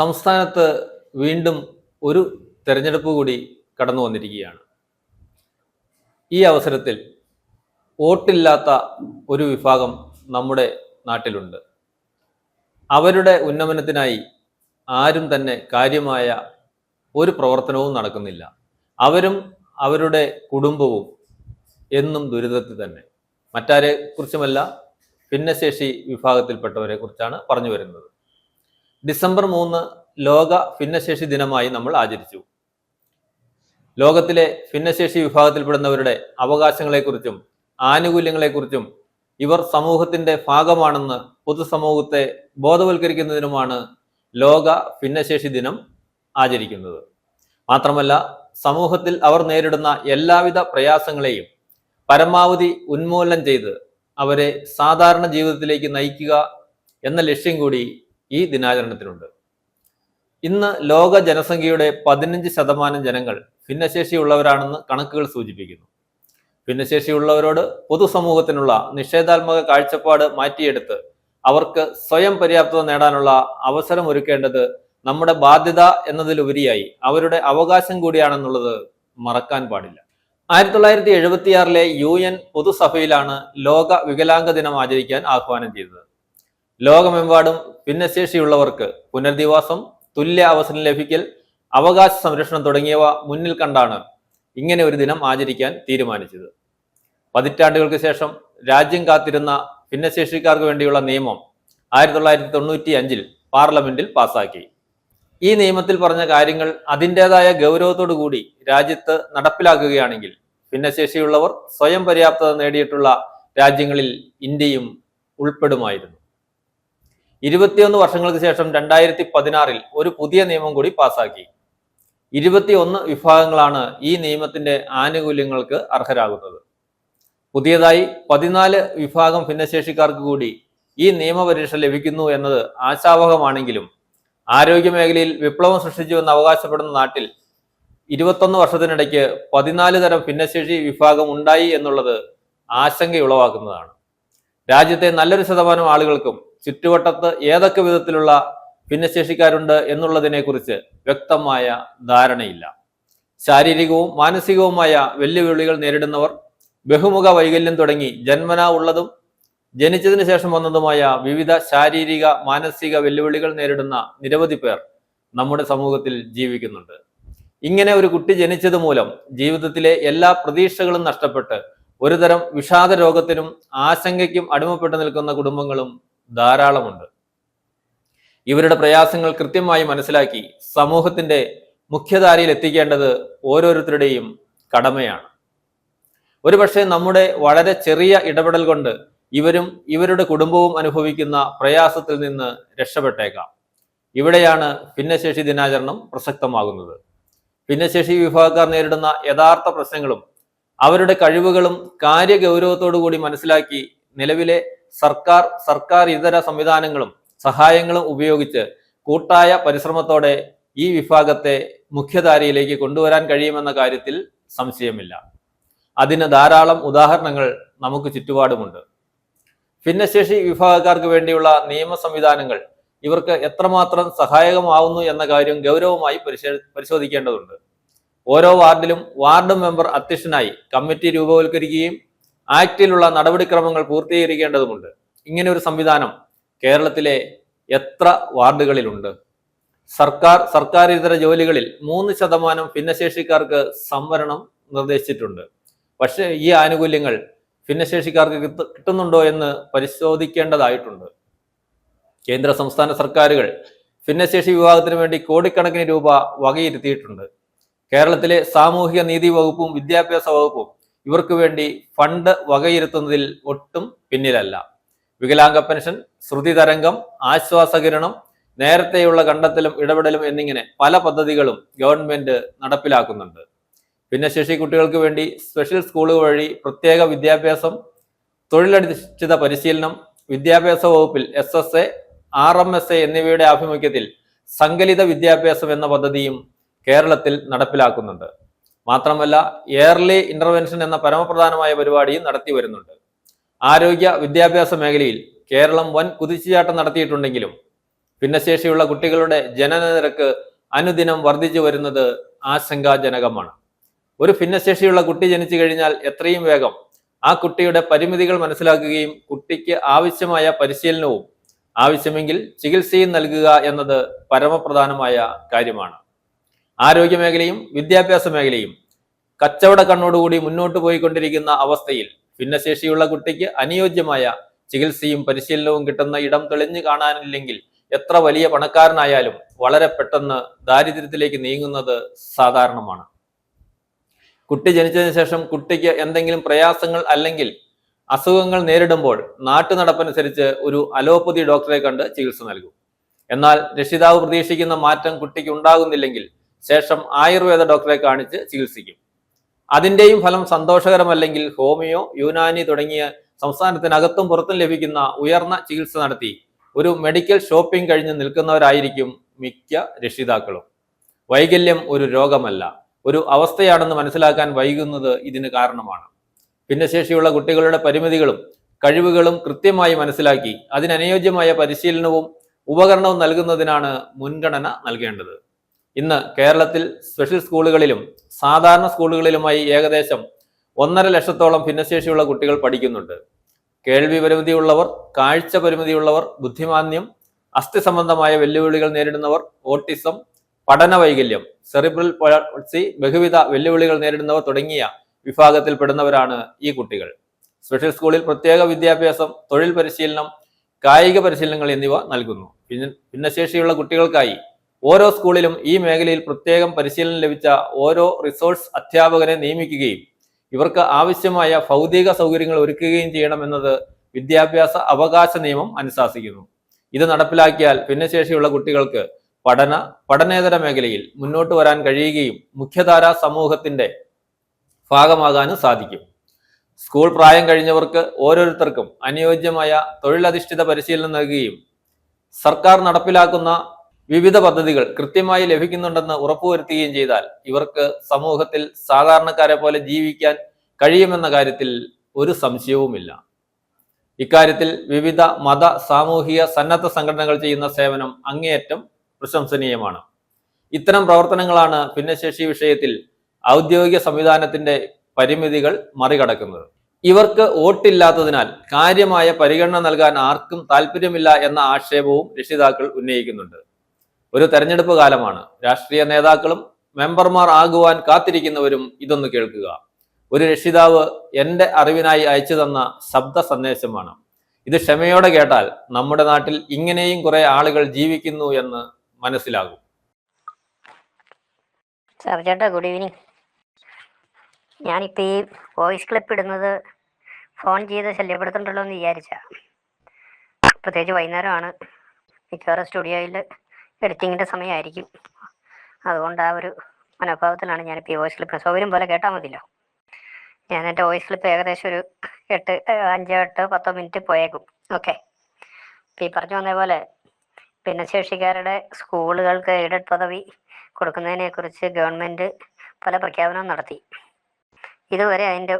സംസ്ഥാനത്ത് വീണ്ടും ഒരു തെരഞ്ഞെടുപ്പ് കൂടി കടന്നു വന്നിരിക്കുകയാണ്. ഈ അവസരത്തിൽ വോട്ടില്ലാത്ത ഒരു വിഭാഗം നമ്മുടെ നാട്ടിലുണ്ട്. അവരുടെ ഉന്നമനത്തിനായി ആരും തന്നെ കാര്യമായ ഒരു പ്രവർത്തനവും നടക്കുന്നില്ല. അവരും അവരുടെ കുടുംബവും എന്നും ദുരിതത്തിൽ തന്നെ. മറ്റാരെ കുറിച്ചുമല്ല ഭിന്നശേഷി വിഭാഗത്തിൽപ്പെട്ടവരെ കുറിച്ചാണ് പറഞ്ഞു വരുന്നത്. ഡിസംബർ മൂന്ന് ലോക ഭിന്നശേഷി ദിനമായി നമ്മൾ ആചരിച്ചു. ലോകത്തിലെ ഭിന്നശേഷി വിഭാഗത്തിൽപ്പെടുന്നവരുടെ അവകാശങ്ങളെക്കുറിച്ചും ആനുകൂല്യങ്ങളെക്കുറിച്ചും ഇവർ സമൂഹത്തിന്റെ ഭാഗമാണെന്ന് പൊതുസമൂഹത്തെ ബോധവൽക്കരിക്കുന്നതിനുമാണ് ലോക ഭിന്നശേഷി ദിനം ആചരിക്കുന്നത്. മാത്രമല്ല സമൂഹത്തിൽ അവർ നേരിടുന്ന എല്ലാവിധ പ്രയാസങ്ങളെയും പരമാവധി ഉന്മൂലനം ചെയ്ത് അവരെ സാധാരണ ജീവിതത്തിലേക്ക് നയിക്കുക എന്ന ലക്ഷ്യം കൂടി ഈ ദിനാചരണത്തിനുണ്ട് ഇന്ന് ലോക ജനസംഖ്യയുടെ പതിനഞ്ച് ശതമാനം ജനങ്ങൾ ഭിന്നശേഷിയുള്ളവരാണെന്ന് കണക്കുകൾ സൂചിപ്പിക്കുന്നു. ഭിന്നശേഷിയുള്ളവരോട് പൊതുസമൂഹത്തിനുള്ള നിഷേധാത്മക കാഴ്ചപ്പാട് മാറ്റിയെടുത്ത് അവർക്ക് സ്വയം പര്യാപ്തത നേടാനുള്ള അവസരം ഒരുക്കേണ്ടത് നമ്മുടെ ബാധ്യത എന്നതിലുപരിയായി അവരുടെ അവകാശം കൂടിയാണെന്നുള്ളത് മറക്കാൻ പാടില്ല. ആയിരത്തി തൊള്ളായിരത്തി എഴുപത്തിയാറിലെ യു എൻ പൊതുസഭയിലാണ് ലോക വികലാംഗ ദിനം ആചരിക്കാൻ ആഹ്വാനം ചെയ്തത്. ലോകമെമ്പാടും ഭിന്നശേഷിയുള്ളവർക്ക് പുനരധിവാസം തുല്യ അവസരം ലഭിക്കൽ അവകാശ സംരക്ഷണം തുടങ്ങിയവ മുന്നിൽ കണ്ടാണ് ഇങ്ങനെ ഒരു ദിനം ആചരിക്കാൻ തീരുമാനിച്ചത്. പതിറ്റാണ്ടുകൾക്ക് ശേഷം രാജ്യം കാത്തിരുന്ന ഭിന്നശേഷിക്കാർക്ക് വേണ്ടിയുള്ള നിയമം ആയിരത്തി തൊള്ളായിരത്തി തൊണ്ണൂറ്റി അഞ്ചിൽ പാർലമെന്റിൽ പാസാക്കി. ഈ നിയമത്തിൽ പറഞ്ഞ കാര്യങ്ങൾ അതിന്റെതായ ഗൗരവത്തോടു കൂടി രാജ്യത്ത് നടപ്പിലാക്കുകയാണെങ്കിൽ ഭിന്നശേഷിയുള്ളവർ സ്വയം പര്യാപ്തത നേടിയിട്ടുള്ള രാജ്യങ്ങളിൽ ഇന്ത്യയും ഉൾപ്പെടുമായിരുന്നു. ഇരുപത്തിയൊന്ന് വർഷങ്ങൾക്ക് ശേഷം രണ്ടായിരത്തി പതിനാറിൽ ഒരു പുതിയ നിയമം കൂടി പാസാക്കി. ഇരുപത്തിയൊന്ന് വിഭാഗങ്ങളാണ് ഈ നിയമത്തിന്റെ ആനുകൂല്യങ്ങൾക്ക് അർഹരാകുന്നത്. പുതിയതായി പതിനാല് വിഭാഗം ഭിന്നശേഷിക്കാർക്ക് കൂടി ഈ നിയമപരീക്ഷ ലഭിക്കുന്നു എന്നത് ആശാവഹമാണെങ്കിലും ആരോഗ്യ മേഖലയിൽ വിപ്ലവം സൃഷ്ടിച്ചുവെന്ന് അവകാശപ്പെടുന്ന നാട്ടിൽ ഇരുപത്തൊന്ന് വർഷത്തിനിടയ്ക്ക് പതിനാല് തരം ഭിന്നശേഷി വിഭാഗം ഉണ്ടായി എന്നുള്ളത് ആശങ്കയുളവാക്കുന്നതാണ്. രാജ്യത്തെ നല്ലൊരു ശതമാനം ആളുകൾക്കും ചുറ്റുവട്ടത്ത് ഏതൊക്കെ വിധത്തിലുള്ള ഭിന്നശേഷിക്കാരുണ്ട് എന്നുള്ളതിനെക്കുറിച്ച് വ്യക്തമായ ധാരണയില്ല. ശാരീരികവും മാനസികവുമായ വെല്ലുവിളികൾ നേരിടുന്നവർ ബഹുമുഖ വൈകല്യം തുടങ്ങി ജന്മനാ ഉള്ളതും ജനിച്ചതിന് ശേഷം വന്നതുമായ വിവിധ ശാരീരിക മാനസിക വെല്ലുവിളികൾ നേരിടുന്ന നിരവധി പേർ നമ്മുടെ സമൂഹത്തിൽ ജീവിക്കുന്നുണ്ട്. ഇങ്ങനെ ഒരു കുട്ടി ജനിച്ചത് മൂലം ജീവിതത്തിലെ എല്ലാ പ്രതീക്ഷകളും നഷ്ടപ്പെട്ട് ഒരുതരം വിഷാദ രോഗത്തിനും ആശങ്കയ്ക്കും അടിമപ്പെട്ടു നിൽക്കുന്ന കുടുംബങ്ങളും ധാരാളമുണ്ട്. ഇവരുടെ പ്രയാസങ്ങൾ കൃത്യമായി മനസ്സിലാക്കി സമൂഹത്തിന്റെ മുഖ്യധാരയിൽ എത്തിക്കേണ്ടത് ഓരോരുത്തരുടെയും കടമയാണ്. ഒരുപക്ഷെ നമ്മുടെ വളരെ ചെറിയ ഇടപെടൽ കൊണ്ട് ഇവരും ഇവരുടെ കുടുംബവും അനുഭവിക്കുന്ന പ്രയാസത്തിൽ നിന്ന് രക്ഷപ്പെട്ടേക്കാം. ഇവിടെയാണ് ഭിന്നശേഷി ദിനാചരണം പ്രസക്തമാകുന്നത്. ഭിന്നശേഷി വിഭാഗക്കാർ നേരിടുന്ന യഥാർത്ഥ പ്രശ്നങ്ങളും അവരുടെ കഴിവുകളും കാര്യഗൗരവത്തോടു കൂടി മനസ്സിലാക്കി നിലവിലെ സർക്കാർ സർക്കാർ ഇതര സംവിധാനങ്ങളും സഹായങ്ങളും ഉപയോഗിച്ച് കൂട്ടായ പരിശ്രമത്തോടെ ഈ വിഭാഗത്തെ മുഖ്യധാരയിലേക്ക് കൊണ്ടുവരാൻ കഴിയുമെന്ന കാര്യത്തിൽ സംശയമില്ല. അതിന് ധാരാളം ഉദാഹരണങ്ങൾ നമുക്ക് ചുറ്റുപാടുമുണ്ട്. ഭിന്നശേഷി വിഭാഗക്കാർക്ക് വേണ്ടിയുള്ള നിയമ സംവിധാനങ്ങൾ ഇവർക്ക് എത്രമാത്രം സഹായകമാവുന്നു എന്ന കാര്യം ഗൗരവമായി പരിശോധിക്കേണ്ടതുണ്ട്. ഓരോ വാർഡിലും വാർഡ് മെമ്പർ അധ്യക്ഷനായി കമ്മിറ്റി രൂപവൽക്കരിക്കുകയും ആക്ടിലുള്ള നടപടിക്രമങ്ങൾ പൂർത്തീകരിക്കേണ്ടതുണ്ട്. ഇങ്ങനെ ഒരു സംവിധാനം കേരളത്തിലെ എത്ര വാർഡുകളിലുണ്ട്? സർക്കാർ സർക്കാർ ഇതര ജോലികളിൽ മൂന്ന് ശതമാനം ഭിന്നശേഷിക്കാർക്ക് സംവരണം നിർദ്ദേശിച്ചിട്ടുണ്ട്. പക്ഷേ ഈ ആനുകൂല്യങ്ങൾ ഭിന്നശേഷിക്കാർക്ക് കിട്ടുന്നുണ്ടോ എന്ന് പരിശോധിക്കേണ്ടതായിട്ടുണ്ട്. കേന്ദ്ര സംസ്ഥാന സർക്കാരുകൾ ഭിന്നശേഷി വിഭാഗത്തിന് വേണ്ടി കോടിക്കണക്കിന് രൂപ വകയിരുത്തിയിട്ടുണ്ട്. കേരളത്തിലെ സാമൂഹിക നീതി വകുപ്പും വിദ്യാഭ്യാസ വകുപ്പും ഇവർക്ക് വേണ്ടി ഫണ്ട് വകയിരുത്തുന്നതിൽ ഒട്ടും പിന്നിലല്ല. വികലാംഗ പെൻഷൻ ശ്രുതി തരംഗം ആശ്വാസകിരണം നേരത്തെയുള്ള കണ്ടെത്തലും ഇടപെടലും എന്നിങ്ങനെ പല പദ്ധതികളും ഗവൺമെന്റ് നടപ്പിലാക്കുന്നുണ്ട്. ഭിന്നശേഷി കുട്ടികൾക്ക് വേണ്ടി സ്പെഷ്യൽ സ്കൂളുകൾ വഴി പ്രത്യേക വിദ്യാഭ്യാസം തൊഴിലധിഷ്ഠിത പരിശീലനം വിദ്യാഭ്യാസ വകുപ്പിൽ S S A R M S A എന്നിവയുടെ ആഭിമുഖ്യത്തിൽ സങ്കലിത വിദ്യാഭ്യാസം എന്ന പദ്ധതിയും കേരളത്തിൽ നടപ്പിലാക്കുന്നുണ്ട്. മാത്രമല്ല എയർലി ഇന്റർവെൻഷൻ എന്ന പരമപ്രധാനമായ പരിപാടിയും നടത്തി വരുന്നുണ്ട്. ആരോഗ്യ വിദ്യാഭ്യാസ മേഖലയിൽ കേരളം വൻ കുതിച്ചുചാട്ടം നടത്തിയിട്ടുണ്ടെങ്കിലും ഭിന്നശേഷിയുള്ള കുട്ടികളുടെ ജനന നിരക്ക് അനുദിനം വർദ്ധിച്ചു വരുന്നത് ആശങ്കാജനകമാണ്. ഒരു ഭിന്നശേഷിയുള്ള കുട്ടി ജനിച്ചു കഴിഞ്ഞാൽ എത്രയും വേഗം ആ കുട്ടിയുടെ പരിമിതികൾ മനസ്സിലാക്കുകയും കുട്ടിക്ക് ആവശ്യമായ പരിശീലനവും ആവശ്യമെങ്കിൽ ചികിത്സയും നൽകുക എന്നത് പരമപ്രധാനമായ കാര്യമാണ്. ആരോഗ്യ മേഖലയും വിദ്യാഭ്യാസ മേഖലയും കച്ചവട കണ്ണോടുകൂടി മുന്നോട്ട് പോയിക്കൊണ്ടിരിക്കുന്ന അവസ്ഥയിൽ ഭിന്നശേഷിയുള്ള കുട്ടിക്ക് അനുയോജ്യമായ ചികിത്സയും പരിശീലനവും കിട്ടുന്ന ഇടം തെളിഞ്ഞു കാണാനില്ലെങ്കിൽ എത്ര വലിയ പണക്കാരനായാലും വളരെ പെട്ടെന്ന് ദാരിദ്ര്യത്തിലേക്ക് നീങ്ങുന്നത് സാധാരണമാണ്. കുട്ടി ജനിച്ചതിന് ശേഷം കുട്ടിക്ക് എന്തെങ്കിലും പ്രയാസങ്ങൾ അല്ലെങ്കിൽ അസുഖങ്ങൾ നേരിടുമ്പോൾ നാട്ടു നടപ്പനുസരിച്ച് ഒരു അലോപ്പതി ഡോക്ടറെ കണ്ട് ചികിത്സ നൽകും. എന്നാൽ രക്ഷിതാവ് പ്രതീക്ഷിക്കുന്ന മാറ്റം കുട്ടിക്ക് ഉണ്ടാകുന്നില്ലെങ്കിൽ ശേഷം ആയുർവേദ ഡോക്ടറെ കാണിച്ച് ചികിത്സിക്കും. അതിന്റെയും ഫലം സന്തോഷകരമല്ലെങ്കിൽ ഹോമിയോ യുനാനി തുടങ്ങിയ സംസ്ഥാനത്തിനകത്തും പുറത്തും ലഭിക്കുന്ന ഉയർന്ന ചികിത്സ നടത്തി ഒരു മെഡിക്കൽ ഷോപ്പിംഗ് കഴിഞ്ഞ് നിൽക്കുന്നവരായിരിക്കും മിക്ക രക്ഷിതാക്കളും. വൈകല്യം ഒരു രോഗമല്ല. ഒരു അവസ്ഥയാണെന്ന് മനസ്സിലാക്കാൻ വൈകുന്നത് ഇതിന് കാരണമാണ്. ഭിന്നശേഷിയുള്ള കുട്ടികളുടെ പരിമിതികളും കഴിവുകളും കൃത്യമായി മനസ്സിലാക്കി അതിനനുയോജ്യമായ പരിശീലനവും ഉപകരണവും നൽകുന്നതിനാണ് മുൻഗണന നൽകേണ്ടത്. ഇന്ന് കേരളത്തിൽ സ്പെഷ്യൽ സ്കൂളുകളിലും സാധാരണ സ്കൂളുകളിലുമായി ഏകദേശം ഒന്നര ലക്ഷത്തോളം ഭിന്നശേഷിയുള്ള കുട്ടികൾ പഠിക്കുന്നുണ്ട്. കേൾവി പരിമിതിയുള്ളവർ കാഴ്ച പരിമിതിയുള്ളവർ ബുദ്ധിമാന്യം അസ്ഥി സംബന്ധമായ വെല്ലുവിളികൾ നേരിടുന്നവർ ഓട്ടിസം പഠന വൈകല്യം സെറിബ്രൽ പോളിസി ബഹുവിധ വെല്ലുവിളികൾ നേരിടുന്നവർ തുടങ്ങിയ വിഭാഗത്തിൽപ്പെടുന്നവരാണ് ഈ കുട്ടികൾ. സ്പെഷ്യൽ സ്കൂളിൽ പ്രത്യേക വിദ്യാഭ്യാസം തൊഴിൽ പരിശീലനം കായിക പരിശീലനങ്ങൾ എന്നിവ നൽകുന്നു. ഭിന്ന ഭിന്നശേഷിയുള്ള കുട്ടികൾക്കായി ഓരോ സ്കൂളിലും ഈ മേഖലയിൽ പ്രത്യേകം പരിശീലനം ലഭിച്ച ഓരോ റിസോഴ്സ് അധ്യാപകരെ നിയമിക്കുകയും ഇവർക്ക് ആവശ്യമായ ഭൗതിക സൗകര്യങ്ങൾ ഒരുക്കുകയും ചെയ്യണമെന്നത് വിദ്യാഭ്യാസ അവകാശ നിയമം അനുശാസിക്കുന്നു. ഇത് നടപ്പിലാക്കിയാൽ ഭിന്നശേഷിയുള്ള കുട്ടികൾക്ക് പഠന പഠനേതര മേഖലയിൽ മുന്നോട്ട് വരാൻ കഴിയുകയും മുഖ്യധാര സമൂഹത്തിന്റെ ഭാഗമാകാനും സാധിക്കും. സ്കൂൾ പ്രായം കഴിഞ്ഞവർക്ക് ഓരോരുത്തർക്കും അനുയോജ്യമായ തൊഴിലധിഷ്ഠിത പരിശീലനം നൽകുകയും സർക്കാർ നടപ്പിലാക്കുന്ന വിവിധ പദ്ധതികൾ കൃത്യമായി ലഭിക്കുന്നുണ്ടെന്ന് ഉറപ്പുവരുത്തുകയും ചെയ്താൽ ഇവർക്ക് സമൂഹത്തിൽ സാധാരണക്കാരെ പോലെ ജീവിക്കാൻ കഴിയുമെന്ന കാര്യത്തിൽ ഒരു സംശയവുമില്ല. ഇക്കാര്യത്തിൽ വിവിധ മത സാമൂഹിക സന്നദ്ധ സംഘടനകൾ ചെയ്യുന്ന സേവനം അങ്ങേയറ്റം പ്രശംസനീയമാണ്. ഇത്തരം പ്രവർത്തനങ്ങളാണ് ഭിന്നശേഷി വിഷയത്തിൽ ഔദ്യോഗിക സംവിധാനത്തിന്റെ പരിമിതികൾ മറികടക്കുന്നത്. ഇവർക്ക് വോട്ടില്ലാത്തതിനാൽ കാര്യമായ പരിഗണന നൽകാൻ ആർക്കും താല്പര്യമില്ല എന്ന ആക്ഷേപവും രക്ഷിതാക്കൾ ഉന്നയിക്കുന്നുണ്ട്. ഒരു തെരഞ്ഞെടുപ്പ് കാലമാണ്. രാഷ്ട്രീയ നേതാക്കളും മെമ്പർമാർ ആകുവാൻ കാത്തിരിക്കുന്നവരും ഇതൊന്ന് കേൾക്കുക. ഒരു രക്ഷിതാവ് എന്റെ അറിവിനായി അയച്ചു തന്ന ശബ്ദ സന്ദേശമാണ്. ഇത് ക്ഷമയോടെ കേട്ടാൽ നമ്മുടെ നാട്ടിൽ ഇങ്ങനെയും കുറെ ആളുകൾ ജീവിക്കുന്നു എന്ന് മനസ്സിലാകും. സാർ ചേട്ടാ ഗുഡ് ഈവനിങ് ഞാനിപ്പോൾ ഈ വോയിസ് ക്ലിപ്പ് ഇടുന്നത് ഫോൺ ചെയ്ത് ശല്യപ്പെടുത്തണ്ടല്ലോ എന്ന് വിചാരിച്ച. പ്രത്യേകിച്ച് വൈകുന്നേരമാണ്. മിക്കവാറും സ്റ്റുഡിയോയിൽ എഡിറ്റിങ്ങിന്റെ സമയമായിരിക്കും. അതുകൊണ്ട് ആ ഒരു മനോഭാവത്തിലാണ് ഞാനിപ്പോൾ ഈ വോയിസ് ക്ലിപ്പ് സൗകര്യം പോലെ കേട്ടാൽ മതിയല്ലോ. ഞാൻ എന്റെ വോയിസ് ക്ലിപ്പ് ഏകദേശം ഒരു എട്ട് അഞ്ച് എട്ടോ പത്തോ മിനിറ്റ് പോയേക്കും. ഓക്കെ ഈ പറഞ്ഞു വന്ന പോലെ ഭിന്നശേഷിക്കാരുടെ സ്കൂളുകൾക്ക് എയ്ഡഡ് പദവി കൊടുക്കുന്നതിനെക്കുറിച്ച് ഗവൺമെന്റ് പല പ്രഖ്യാപനവും നടത്തി. ഇതുവരെ അതിന്റെ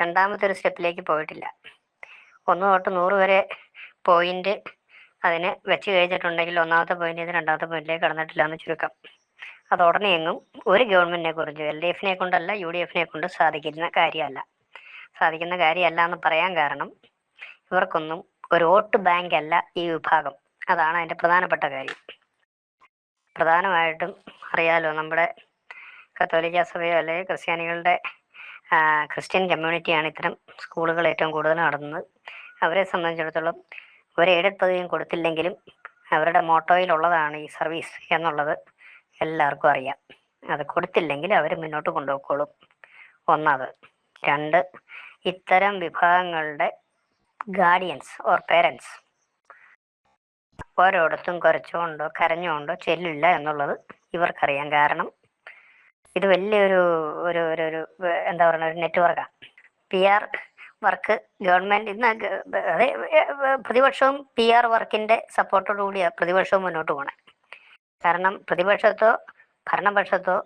രണ്ടാമത്തെ ഒരു സ്റ്റെപ്പിലേക്ക് പോയിട്ടില്ല. ഒന്ന് തൊട്ട് നൂറ് വരെ പോയിന്റ് അതിന് വെച്ച് കഴിച്ചിട്ടുണ്ടെങ്കിൽ ഒന്നാമത്തെ പോയിന്റിൽ നിന്ന് രണ്ടാമത്തെ പോയിന്റിലേക്ക് കടന്നിട്ടില്ല എന്ന് ചുരുക്കം. അത് ഉടനെ എങ്ങും ഒരു ഗവൺമെന്റിനെ കുറിച്ച് എൽ ഡി എഫിനെ കൊണ്ടല്ല യു ഡി എഫിനെ കൊണ്ട് സാധിക്കുന്ന കാര്യമല്ല. സാധിക്കുന്ന കാര്യമല്ല എന്ന് പറയാൻ കാരണം ഇവർക്കൊന്നും ഒരു വോട്ട് ബാങ്ക് അല്ല ഈ വിഭാഗം. അതാണ് അതിന്റെ പ്രധാനപ്പെട്ട കാര്യം. പ്രധാനമായിട്ടും അറിയാലോ നമ്മുടെ കത്തോലിക്ക സഭയോ അല്ലെങ്കിൽ ക്രിസ്ത്യാനികളുടെ ക്രിസ്ത്യൻ കമ്മ്യൂണിറ്റിയാണ് ഇത്തരം സ്കൂളുകൾ ഏറ്റവും കൂടുതൽ നടത്തുന്നത് അവരെ സംബന്ധിച്ചിടത്തോളം ഒരു എയ്ഡഡ് പദവിയും കൊടുത്തില്ലെങ്കിലും അവരുടെ മോട്ടോയിലുള്ളതാണ് ഈ സർവീസ് എന്നുള്ളത് എല്ലാവർക്കും അറിയാം. അത് കൊടുത്തില്ലെങ്കിൽ അവർ മുന്നോട്ട് കൊണ്ടുപോയിക്കോളും. ഒന്നത് രണ്ട്. ഇത്തരം വിഭാഗങ്ങളുടെ ഗാർഡിയൻസ് ഓർ പേരൻസ് ഓരോടത്തും കുറച്ചുകൊണ്ടോ കരഞ്ഞുകൊണ്ടോ ചെല്ലില്ല എന്നുള്ളത് ഇവർക്കറിയാം. കാരണം ഇത് വലിയൊരു ഒരു ഒരു എന്താ പറയുക ഒരു നെറ്റ്വർക്കാണ് പി ആർ വർക്ക് ഗവൺമെന്റ് ഇന്ന് പ്രതിപക്ഷവും പി ആർ വർക്കിന്റെ സപ്പോർട്ടോടു കൂടിയാണ് പ്രതിപക്ഷവും മുന്നോട്ട് പോണേ. കാരണം പ്രതിപക്ഷത്തോ ഭരണപക്ഷത്തോ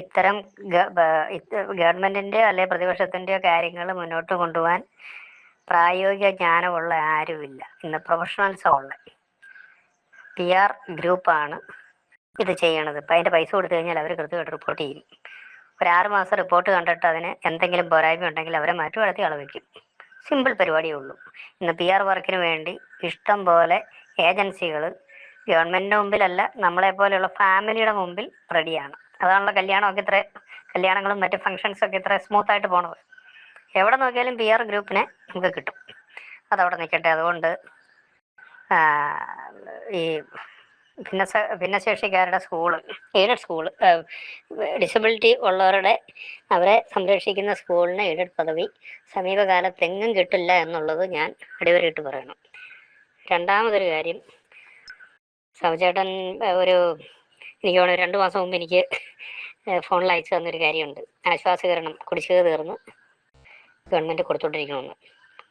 ഇത്തരം ഗവൺമെന്റിന്റെ അല്ലെ പ്രതിപക്ഷത്തിന്റെയോ കാര്യങ്ങൾ മുന്നോട്ട് കൊണ്ടുപോകാൻ പ്രായോഗിക ജ്ഞാനമുള്ള ആരുമില്ല. ഇന്ന് പ്രൊഫഷണൽസാണ് ഉള്ളത് പി ആർ ഗ്രൂപ്പാണ് ഇത് ചെയ്യണത്. ഇപ്പം അതിന്റെ പൈസ കൊടുത്തു കഴിഞ്ഞാൽ അവർ കൃത്യമായിട്ട് റിപ്പോർട്ട് ചെയ്യും. ഒരു ആറ് മാസം റിപ്പോർട്ട് കണ്ടിട്ട് അതിന് എന്തെങ്കിലും പോരായ്മ ഉണ്ടെങ്കിൽ അവരെ മാറ്റി വളർത്തി അളവിക്കും സിമ്പിൾ പരിപാടിയേ ഉള്ളൂ. ഇന്ന് പി ആർ വർക്കിന് വേണ്ടി ഇഷ്ടം പോലെ ഏജൻസികൾ ഗവൺമെന്റിന്റെ മുമ്പിലല്ല നമ്മളെ പോലെയുള്ള ഫാമിലിയുടെ മുമ്പിൽ റെഡിയാണ് അതാണല്ലോ കല്യാണമൊക്കെ ഇത്ര കല്യാണങ്ങളും മറ്റ് ഫങ്ഷൻസൊക്കെ ഇത്ര സ്മൂത്തായിട്ട് പോണത്. എവിടെ നോക്കിയാലും പി ആർ ഗ്രൂപ്പിനെ നമുക്ക് കിട്ടും. അതവിടെ നിൽക്കട്ടെ അതുകൊണ്ട് ഈ ഭിന്നസ ഭിന്നശേഷിക്കാരുടെ സ്കൂൾ എയ്ഡഡ് സ്കൂൾ ഡിസബിലിറ്റി ഉള്ളവരുടെ അവരെ സംരക്ഷിക്കുന്ന സ്കൂളിന് എയ്ഡഡ് പദവി. സമീപകാലത്തെങ്ങും കിട്ടില്ല എന്നുള്ളത് ഞാൻ അടിവരയിട്ട് പറയണം. രണ്ടാമതൊരു കാര്യം സൗചേട്ടൻ ഒരു എനിക്ക് തോന്നുന്നു രണ്ട് മാസം മുമ്പ് എനിക്ക് ഫോണിൽ അയച്ചു തന്നൊരു കാര്യമുണ്ട്. ആശ്വാസകരണം കുടിശ്ശിക തീർന്ന് ഗവൺമെന്റ് കൊടുത്തോണ്ടിരിക്കണമെന്ന്.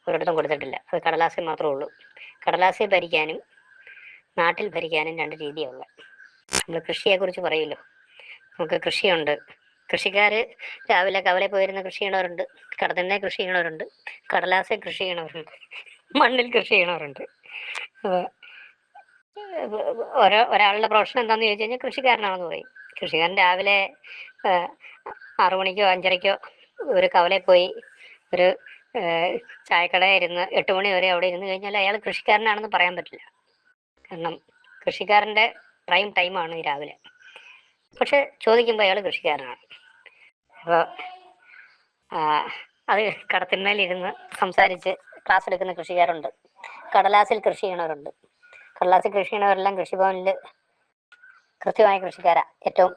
ഒരിടത്തും കൊടുത്തിട്ടില്ല. അത് കടലാസിൽ മാത്രമേ ഉള്ളൂ. കടലാസിൽ ഭരിക്കാനും നാട്ടിൽ ഭരിക്കാനും രണ്ട് രീതിയുള്ള നമ്മൾ കൃഷിയെ കുറിച്ച് പറയുമല്ലോ നമുക്ക് കൃഷിയുണ്ട്. കൃഷിക്കാർ രാവിലെ കവലെ പോയിരുന്ന കൃഷി ചെയ്യണവരുണ്ട്. കടത്തിനെ കൃഷി ചെയ്യണവരുണ്ട്. കടലാസെ കൃഷി ചെയ്യണവരുണ്ട്. മണ്ണിൽ കൃഷി ചെയ്യണവരുണ്ട്. ഓരോ ഒരാളുടെ പ്രൊഫഷൻ എന്താണെന്ന് ചോദിച്ചു കഴിഞ്ഞാൽ കൃഷിക്കാരനാണെന്ന് പറയും. കൃഷിക്കാരൻ രാവിലെ ആറു മണിക്കോ അഞ്ചരയ്ക്കോ ഒരു കവലെ പോയി ഒരു ചായക്കട ഇരുന്ന് എട്ട് മണി വരെ അവിടെ ഇരുന്ന് കഴിഞ്ഞാൽ അയാൾ കൃഷിക്കാരനാണെന്ന് പറയാൻ പറ്റില്ല. കാരണം കൃഷിക്കാരന്റെ പ്രൈം ടൈമാണ് രാവിലെ. പക്ഷെ ചോദിക്കുമ്പോൾ അയാൾ കൃഷിക്കാരനാണ്. അപ്പോൾ അത് കടത്തിന്മേലിരുന്ന് സംസാരിച്ച് ക്ലാസ് എടുക്കുന്ന കൃഷിക്കാരുണ്ട്. കടലാസിൽ കൃഷി ചെയ്യണവരുണ്ട്. കടലാസിൽ കൃഷി ചെയ്യണവരെല്ലാം കൃഷിഭവനിൽ കൃത്യമായ കൃഷിക്കാരാ. ഏറ്റവും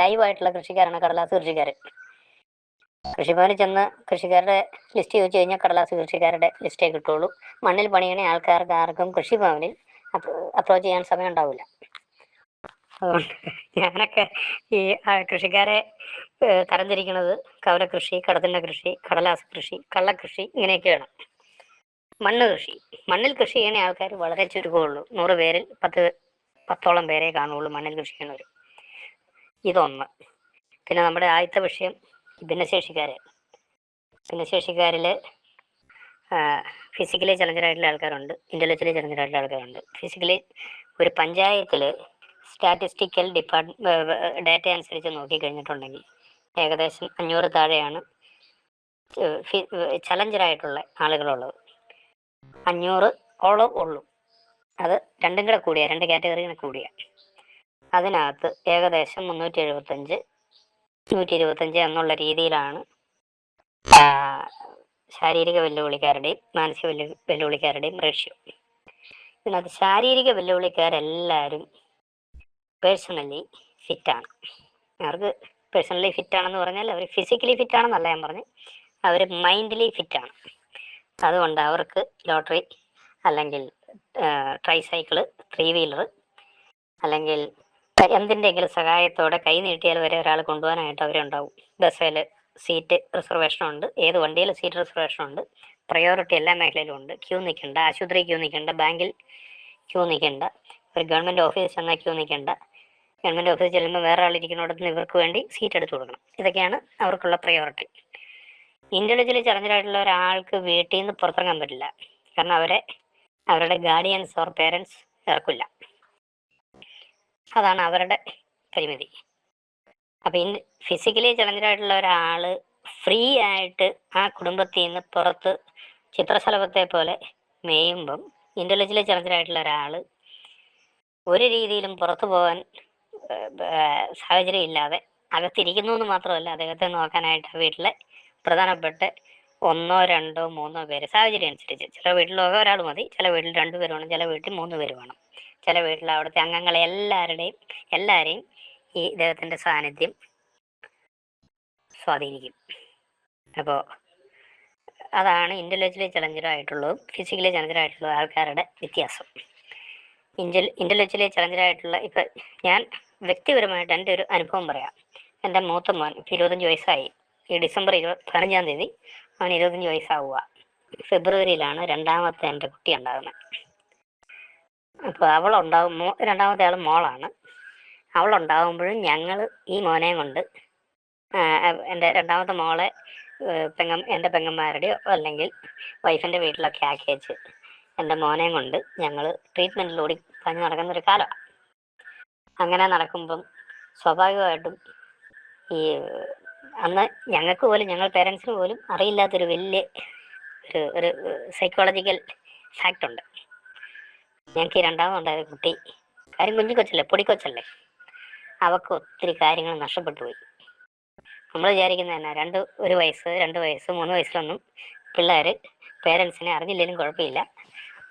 ലൈവായിട്ടുള്ള കൃഷിക്കാരാണ് കടലാസ് കൃഷിക്കാർ കൃഷിഭവനിൽ ചെന്ന് കൃഷിക്കാരുടെ ലിസ്റ്റ് ചോദിച്ചു കഴിഞ്ഞാൽ കടലാസ് കൃഷിക്കാരുടെ ലിസ്റ്റേ കിട്ടുള്ളൂ. മണ്ണിൽ പണിയണ ആൾക്കാർക്ക് ആർക്കും കൃഷിഭവനിൽ അപ്രോച്ച് ചെയ്യാൻ സമയം ഉണ്ടാവില്ല അതുകൊണ്ട് ഞാനൊക്കെ ഈ കൃഷിക്കാരെ തരംതിരിക്കുന്നത് കവല കൃഷി കടത്തിന്റെ കൃഷി കടലാസ് കൃഷി കള്ളക്കൃഷി ഇങ്ങനെയൊക്കെയാണ് മണ്ണ് കൃഷി. മണ്ണിൽ കൃഷി ചെയ്യണ ആൾക്കാർ വളരെ ചുരുക്കമുള്ളൂ. നൂറ് പേരിൽ പത്ത് പത്തോളം പേരെ കാണുള്ളൂ മണ്ണിൽ കൃഷി ചെയ്യണവർ ഇതൊന്ന്. പിന്നെ നമ്മുടെ ആദ്യത്തെ വിഷയം ഭിന്നശേഷിക്കാര്. ഭിന്നശേഷിക്കാരിൽ ഫിസിക്കലി ചലഞ്ചറായിട്ടുള്ള ആൾക്കാരുണ്ട്. ഇന്റലക്ച്വലി ചലഞ്ചറായിട്ടുള്ള ആൾക്കാരുണ്ട്. ഫിസിക്കലി ഒരു പഞ്ചായത്തിൽ സ്റ്റാറ്റിസ്റ്റിക്കൽ ഡിപ്പാർട്ട് ഡാറ്റ അനുസരിച്ച് നോക്കിക്കഴിഞ്ഞിട്ടുണ്ടെങ്കിൽ ഏകദേശം അഞ്ഞൂറ് താഴെയാണ് ചലഞ്ചറായിട്ടുള്ള ആളുകളുള്ളത്. അഞ്ഞൂറ് ഓളം ഉള്ളൂ. അത് രണ്ടും കൂടെ കൂടിയ രണ്ട് കാറ്റഗറികൾ കൂടിയ. അതിനകത്ത് ഏകദേശം മുന്നൂറ്റി എഴുപത്തഞ്ച് നൂറ്റി ഇരുപത്തഞ്ച് എന്നുള്ള രീതിയിലാണ് ശാരീരിക വെല്ലുവിളിക്കാരുടെയും മാനസിക വെല്ലു വെല്ലുവിളിക്കാരുടെയും റേഷ്യോ ഇതിനകത്ത് ശാരീരിക വെല്ലുവിളിക്കാരെല്ലാവരും പേഴ്സണലി ഫിറ്റാണ് അവർക്ക് പേഴ്സണലി ഫിറ്റാണെന്ന് പറഞ്ഞാൽ അവർ ഫിസിക്കലി ഫിറ്റാണെന്നല്ല ഞാൻ പറഞ്ഞു അവർ മൈൻഡലി ഫിറ്റാണ് അതുകൊണ്ട് അവർക്ക് ലോട്ടറി അല്ലെങ്കിൽ ട്രൈ സൈക്കിൾ ത്രീ വീലർ അല്ലെങ്കിൽ എന്തിന്റെങ്കിലും സഹായത്തോടെ കൈ നീട്ടിയാൽ വരെ ഒരാൾ കൊണ്ടുപോകാനായിട്ട് അവരുണ്ടാവും. ബസ്സിൽ സീറ്റ് റിസർവേഷൻ ഉണ്ട് ഏത് വണ്ടിയിൽ സീറ്റ് റിസർവേഷൻ ഉണ്ട് പ്രയോറിറ്റി എല്ലാ മേഖലയിലും ഉണ്ട്. ക്യൂ നിൽക്കേണ്ട. ആശുപത്രി ക്യൂ നിൽക്കേണ്ട. ബാങ്കിൽ ക്യൂ നിൽക്കേണ്ട. ഒരു ഗവൺമെന്റ് ഓഫീസ് ചെന്നാൽ ക്യൂ നിൽക്കേണ്ട. ഗവൺമെന്റ് ഓഫീസ് ചെല്ലുമ്പോൾ വേറെ ആൾ ഇരിക്കുന്നിടത്ത് നിന്ന് ഇവർക്ക് വേണ്ടി സീറ്റ് എടുത്തു കൊടുക്കണം. ഇതൊക്കെയാണ് അവർക്കുള്ള പ്രയോറിറ്റി. ഇൻഡിവിജ്വലി ചലഞ്ചറായിട്ടുള്ള ഒരാൾക്ക് വീട്ടിൽ നിന്ന് പുറത്തിറങ്ങാൻ പറ്റില്ല. കാരണം അവരെ അവരുടെ ഗാർഡിയൻസ് ഓർ പേരൻസ് ഇറക്കില്ല. അതാണ് അവരുടെ പരിമിതി. അപ്പം ഇൻ ഫിസിക്കലി ചലഞ്ചായിട്ടുള്ള ഒരാൾ ഫ്രീ ആയിട്ട് ആ കുടുംബത്തിൽ നിന്ന് പുറത്ത് ചിത്രശലഭത്തെ പോലെ മേയുമ്പം ഇന്റലിജന്റ് ചലഞ്ചായിട്ടുള്ള ഒരാൾ ഒരു രീതിയിലും പുറത്തു പോകാൻ സാഹചര്യം ഇല്ലാതെ അകത്തിരിക്കുന്നു എന്ന് മാത്രമല്ല അദ്ദേഹത്തെ നോക്കാനായിട്ട് വീട്ടിലെ പ്രധാനപ്പെട്ട ഒന്നോ രണ്ടോ മൂന്നോ പേര് സാഹചര്യം അനുസരിച്ച് ചില വീട്ടിലൊക്കെ ഒരാൾ മതി ചില വീട്ടിൽ രണ്ട് പേര് വേണം ചില വീട്ടിൽ മൂന്ന് പേര് വേണം. ചില വീട്ടിൽ അവിടുത്തെ അംഗങ്ങളെ എല്ലാവരുടെയും എല്ലാവരെയും ഈ ദൈവത്തിന്റെ സാന്നിധ്യം സ്വാധീനിക്കും. അപ്പോൾ അതാണ് ഇന്റലക്ച്വലി ചലഞ്ചറായിട്ടുള്ളതും ഫിസിക്കലി ചലഞ്ചറായിട്ടുള്ള ആൾക്കാരുടെ വ്യത്യാസം. ഇന്റൽ ഇന്റലക്ച്വലി ചലഞ്ചറായിട്ടുള്ള ഇപ്പം ഞാൻ വ്യക്തിപരമായിട്ട് എന്റെ ഒരു അനുഭവം പറയാം. എന്റെ മൂത്ത മോൻ ഇപ്പം ഇരുപത്തഞ്ച് വയസ്സായി. ഈ ഡിസംബർ ഇരുപത് പതിനഞ്ചാം തീയതി അവൻ ഇരുപത്തഞ്ച് വയസ്സാവുക. ഫെബ്രുവരിയിലാണ് രണ്ടാമത്തെ എന്റെ കുട്ടി ഉണ്ടാകുന്നത്. അപ്പോൾ അവളുണ്ടാവും മോ രണ്ടാമത്തെ ആൾ മോളാണ്. അവളുണ്ടാകുമ്പോഴും ഞങ്ങൾ ഈ മോനെയും കൊണ്ട് എന്റെ രണ്ടാമത്തെ മോളെ പെങ്ങം എന്റെ പെങ്ങന്മാരുടെയോ അല്ലെങ്കിൽ വൈഫിന്റെ വീട്ടിലൊക്കെ ആക്കി വെച്ച് എന്റെ മോനെയും കൊണ്ട് ഞങ്ങൾ ട്രീറ്റ്മെന്റിലൂടി പറഞ്ഞ് നടക്കുന്നൊരു കാലമാണ് അങ്ങനെ നടക്കുമ്പം സ്വാഭാവികമായിട്ടും ഈ അന്ന് ഞങ്ങൾക്ക് പോലും ഞങ്ങൾ പേരൻസിന് പോലും അറിയില്ലാത്തൊരു വലിയ ഒരു ഒരു സൈക്കോളജിക്കൽ ഫാക്റ്റ് ഉണ്ട്. ഞങ്ങൾക്ക് ഈ രണ്ടാമതുണ്ടായ കുട്ടി കാര്യം കുഞ്ഞു കൊച്ചല്ലേ പൊടിക്കൊച്ചല്ലേ? അവൾക്ക് ഒത്തിരി കാര്യങ്ങൾ നഷ്ടപ്പെട്ടു പോയി. നമ്മൾ വിചാരിക്കുന്നത് തന്നെ രണ്ട് ഒരു വയസ്സ് രണ്ട് വയസ്സ് മൂന്ന് വയസ്സിലൊന്നും പിള്ളേർ പേരൻസിനെ അറിഞ്ഞില്ലെങ്കിലും കുഴപ്പമില്ല.